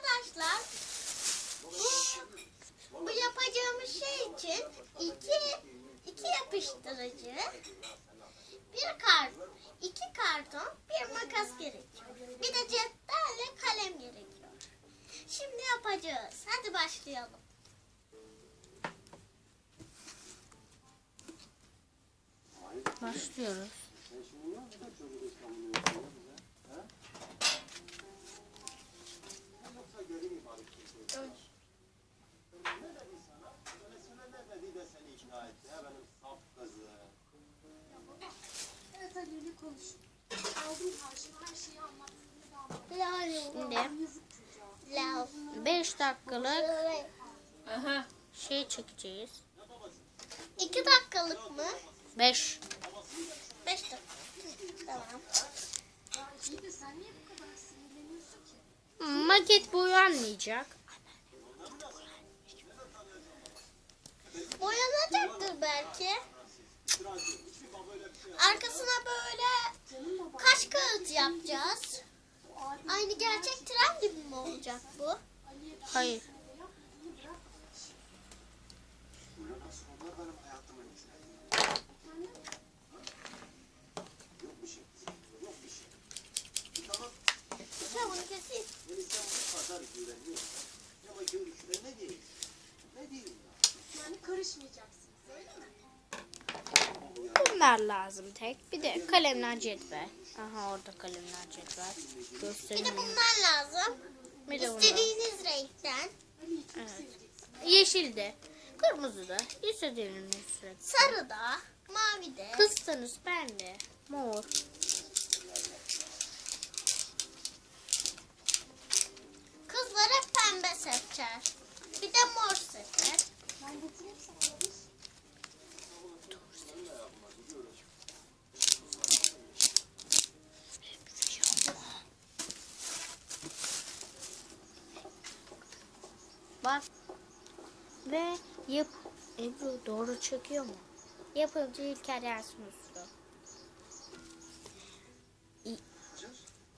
Arkadaşlar bu, bu yapacağımız şey için iki, iki yapıştırıcı, bir kart, iki karton, bir makas gerekiyor. Bir de cetvelle kalem gerekiyor. Şimdi yapacağız. Hadi başlayalım. Başlıyoruz. Evet hadi öyle konuş. Aldım karşıma her şeyi anlattığını da. Şimdi. 5 dakikalık şey çekeceğiz. İki dakikalık mı? 5. Beş dakika. Tamam. Ya iyi de sen niye bu kadar sinirleniyorsun ki? Maket boyu anlayacak. Boyanacaktır belki. Arkasına böyle kaş kağıt yapacağız. Aynı gerçek tren gibi mi olacak bu? Hayır. Tamam bunu keseyim. Yani karışmayacaksın. Öyle mi? Bunlar lazım tek. Bir de kalemler cetvel. Aha orada kalemler cetvel. Bir de bundan lazım. Bir de bunlar. İstediğiniz renkten. Evet. Yeşil de. Kırmızı da. İstediğiniz renk. Sarı da, mavi de. Kızsanız pembe. Mor. Kızlar hep pembe seçer. Bir de mor seçer. Bak. Ve yap... Ebru doğru çekiyor mu? Yapımcı İlker Yasin Uslu.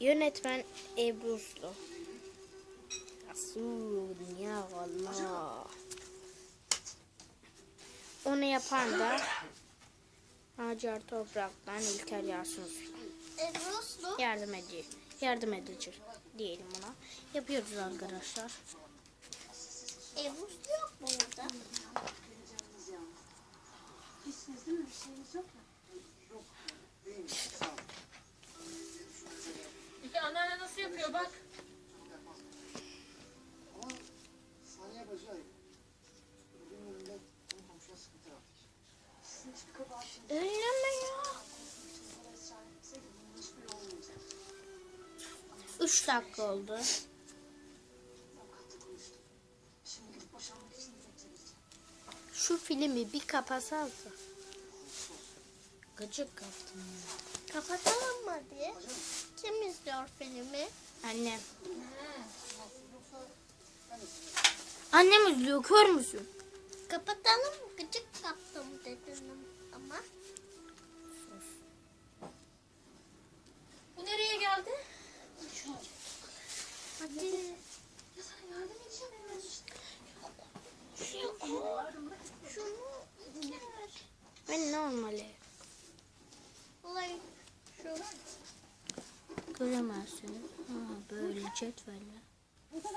Yönetmen Ebru Uslu. Asun ya Allah. Onu yapan da Hacer Toprak'tan İlker. Ebru Uslu. Yardım ediyor. Yardım edici diyelim ona. Yapıyoruz arkadaşlar. Ebru Uslu yok mu burada? Anneanne nasıl yapıyor bak. 3 dakika oldu. Şu filmi bir kapatsanıza. Gıcık kaptım ya. Kapatalım mı hadi? Kim izliyor filmi? Annem. Annem izliyor kör müsün? Kapatalım mı? Gıcık Hadi. Ya sana yardım Ben normali. olay şu. Göremezsiniz. Ha, böyle cetvelle. Eninde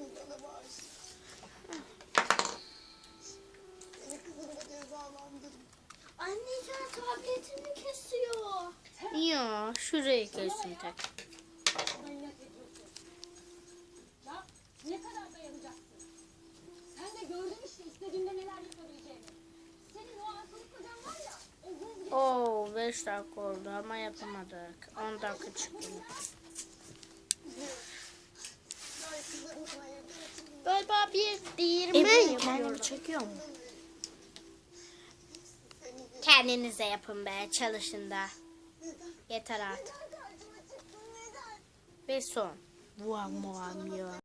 bana bağışla. Seni kızımla cezalandırın. Anne ya tabletimi kesiyor. Ya şurayı kesin. Ya ne kadar dayanacaksın? Sen de gördün işte istediğinde neler yapabileceğini. Senin o akıllı kocan var ya, Oo 5 dakika oldu ama yapamadık. 10 dakika çıkıyor. Galiba bir değirmen Ebru kendini çekiyor mu? Kendinize yapın be çalışın da. Yeter artık. Ve son. Vay muam ya.